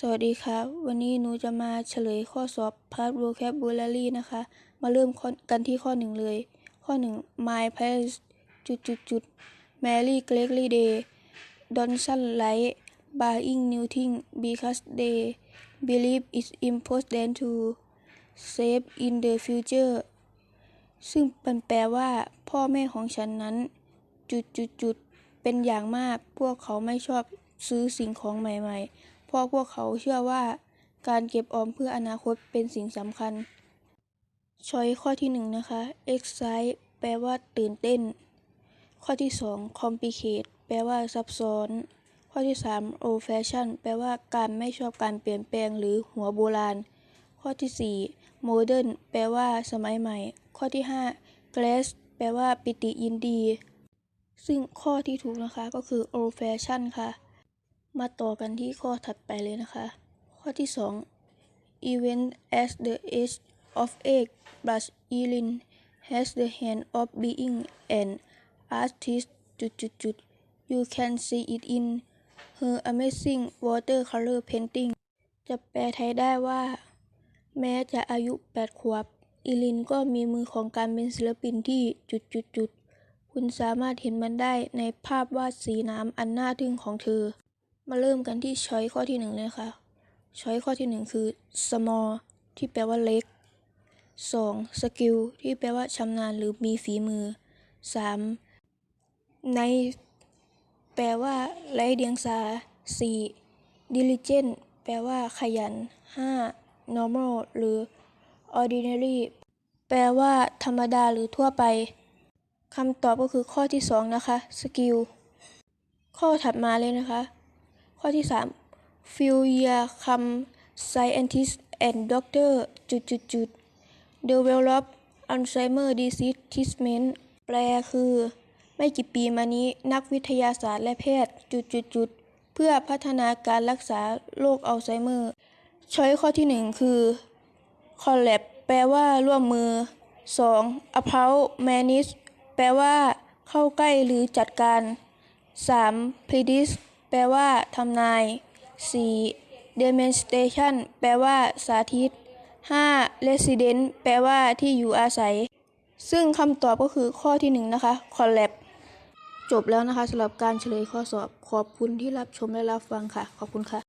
สวัสดีครับ วันนี้หนูจะมาเฉลยข้อสอบ Part Vocabulary นะคะ มาเริ่มกันที่ข้อหนึ่งเลย ข้อหนึ่ง My parents จุดจุดจุด Mary Gregory Day Donson like buying new things because they believe it's important to save in the future ซึ่งมันแปลว่าพ่อแม่ของฉันนั้น จุดจุดจุดเป็นอย่างมาก พวกเขาไม่ชอบซื้อสิ่งของใหม่ ๆ ราะพวกเขาเชื่อว่าการเก็บออมเพื่ออนาคตเป็นสิ่งสำคัญ ช้อยข้อที่หนึ่งนะคะ excite แปลว่าตื่นเต้น ข้อที่สอง complicate แปลว่าซับซ้อน ข้อที่สาม old fashion แปลว่าการไม่ชอบการเปลี่ยนแปลงหรือหัวโบราณ ข้อที่สี่ modern แปลว่าสมัยใหม่ ข้อที่ห้า glass แปลว่าปิติยินดี ซึ่งข้อที่ถูกนะคะก็คือ old fashion ค่ะ มาต่อกันที่ข้อถัดไปเลยนะคะ ข้อที่สอง event as the age of eight but Elin has the hand of being an artist จุดจุดจุด you can see it in her amazing watercolor painting จะแปลไทยได้ว่า แม้จะอายุ 8 ขวบอีลินก็มีมือของการเป็นศิลปินที่จุดจุดจุดคุณสามารถเห็นมันได้ในภาพวาดสีน้ำอันน่าทึ่งของเธอ มาเริ่มกันที่ช้อยข้อที่หนึ่งเลยค่ะช้อยข้อที่หนึ่งคือ small ที่แปลว่าเล็ก 2. skill ที่แปลว่าชำนาญหรือมีฝีมือ 3. ใน แปลว่าไร้เดียงสา 4. diligent แปลว่าขยัน 5. normal หรือ ordinary แปลว่า ธรรมดาหรือทั่วไปคำตอบก็คือข้อที่สองนะคะ skill ข้อถัดมาเลยนะคะ ข้อที่ 3 few year come scientist and doctor จุดจุดจุด develop Alzheimer disease treatment แปลคือ ไม่กี่ปีมานี้นักวิทยาศาสตร์และแพทย์จุดจุดจุดเพื่อพัฒนาการรักษาโรคอัลไซเมอร์ช้อยข้อที่ 1 คือ collab แปลว่าร่วมมือ 2. approach manage แปลว่า เข้าใกล้หรือจัดการ 3. predict ลว่าทำนาย 4. demonstration แปลว่าสาธิต 5. resident แปลว่าที่อยู่อาศัย ซึ่งคำตอบก็คือข้อที่ 1 นะคะ collab จบแล้วนะคะสำหรับการเฉลยข้อสอบ ขอบคุณที่รับชมและรับฟังค่ะ ขอบคุณค่ะ